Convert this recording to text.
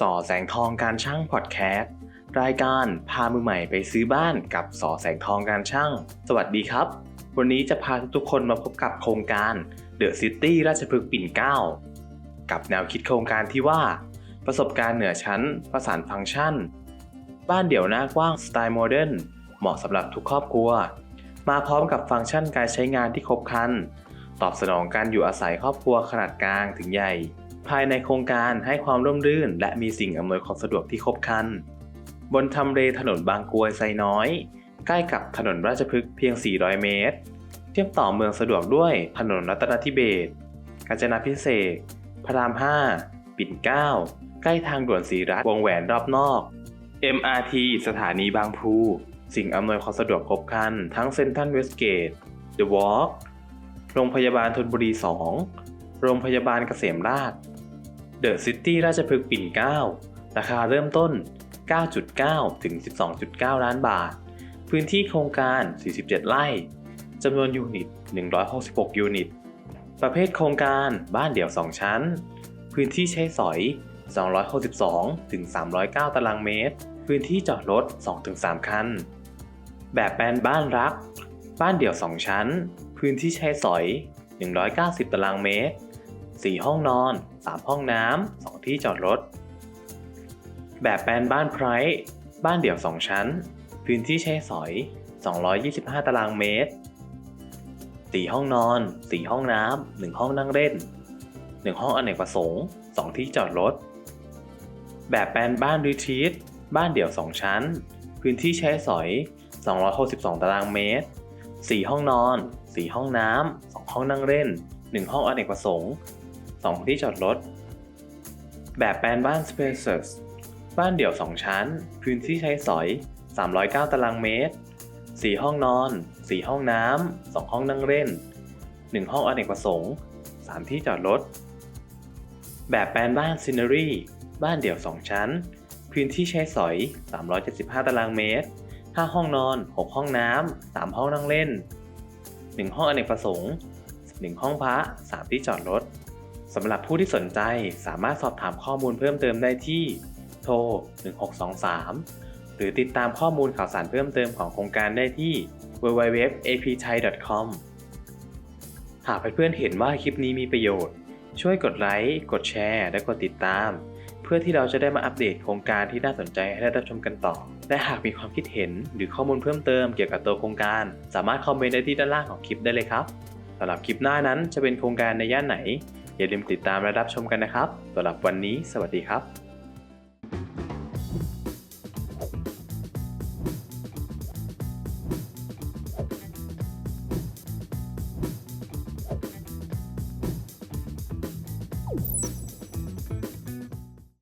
สอแสงทองการช่างพอดแคสต์รายการพามือใหม่ไปซื้อบ้านกับสอแสงทองการช่าง สวัสดีครับ วันนี้จะพาทุกคนมาพบกับโครงการเดอะซิตี้ราชพฤกษ์ปิ่นเกล้ากับแนวคิดโครงการที่ว่า ประสบการณ์เหนือชั้นประสานฟังก์ชัน บ้านเดี่ยวหน้ากว้างสไตล์โมเดิร์นเหมาะสำหรับทุกครอบครัว มาพร้อมกับฟังก์ชันการใช้งานที่ครบครันตอบสนองการอยู่อาศัยครอบครัวขนาดกลางถึงใหญ่ ภายในโครงการให้ความร่มรื่น และมีสิ่งอำนวยความสะดวกที่ครบครัน บนทำเลถนนบางกรวยไซน้อย ใกล้กับถนนราชพฤกษ์เพียง 400 เมตร เชื่อมต่อเมืองสะดวกด้วยถนนรัตนทิเบศรกาญจนาพิเศษพระราม 5 ปิ่นเกล้าใกล้ทางด่วนสีรัฐวงแหวนรอบนอก MRT สถานีบางพู สิ่งอำนวยความสะดวกครบครัน ทั้งเซ็นทรัลเวสเกต The Walk โรงพยาบาลธนบุรี 2 โรงพยาบาลเกษมราษฎร์ เดอะซิตี้ราชพฤกษ์ปิ่นเกล้าราคาเริ่มต้น 9.9 ถึง 12.9 ล้านบาท พื้นที่โครงการ 47 ไร่ จำนวนยูนิต 166 ยูนิต ประเภทโครงการบ้านเดี่ยว 2 ชั้น พื้นที่ใช้สอย 262 ถึง 309 ตารางเมตร พื้นที่จอดรถ 2 ถึง 3 คัน แบบแปลนบ้านรัก บ้านเดี่ยว 2 ชั้น พื้นที่ใช้สอย 190 ตารางเมตร 4 ห้องนอน 3 ห้องน้ำ 2 ที่จอดรถ แบบแปลนบ้านไพร์บ้านเดี่ยว 2 ชั้น พื้นที่ใช้สอย 225 ตารางเมตร 4 ห้องนอน 4 ห้องน้ำ 1 ห้องนั่งเล่น 1 ห้องอเนกประสงค์ 2 ที่จอดรถ แบบแปลนบ้านรีทรีตบ้านเดี่ยว 2 ชั้น พื้นที่ใช้สอย 262 ตารางเมตร 4 ห้องนอน 4 ห้องน้ำ 2 ห้องนั่งเล่น 1 ห้องอเนกประสงค์ 2 ที่จอดรถ แบบแปลนบ้าน Spaces บ้านเดี่ยว 2 ชั้น พื้นที่ใช้สอย 309 ตารางเมตร 4 ห้องนอน 4 ห้องน้ำ 2 ห้องนั่งเล่น 1 ห้องอเนกประสงค์ 3 ที่จอดรถ แบบแปลนบ้าน Scenery บ้านเดี่ยว 2 ชั้น พื้นที่ใช้สอย 375 ตารางเมตร 5 ห้องนอน 6 ห้องน้ำ 3 ห้องนั่งเล่น 1 ห้องอเนกประสงค์ 1 ห้องพระ 3 ที่จอดรถ สำหรับผู้ที่สนใจสามารถสอบถามข้อมูลเพิ่มเติมได้ที่ โทร 1623 หรือติดตามข้อมูลข่าวสารเพิ่มเติมของโครงการได้ที่ www.apthai.com หากเพื่อนๆเห็นว่าคลิปนี้มีประโยชน์ ช่วยกดไลค์ กดแชร์ และกดติดตาม เพื่อที่เราจะได้มาอัปเดตโครงการที่น่าสนใจให้ได้รับชมกันต่อ และหากมีความคิดเห็นหรือข้อมูลเพิ่มเติมเกี่ยวกับตัวโครงการ สามารถคอมเมนต์ได้ที่ด้านล่างของคลิปได้เลยครับสำหรับคลิปหน้านั้นจะเป็นโครงการในย่านไหน อย่าลืมติดตามและรับชมกันนะครับสำหรับวันนี้ สวัสดีครับ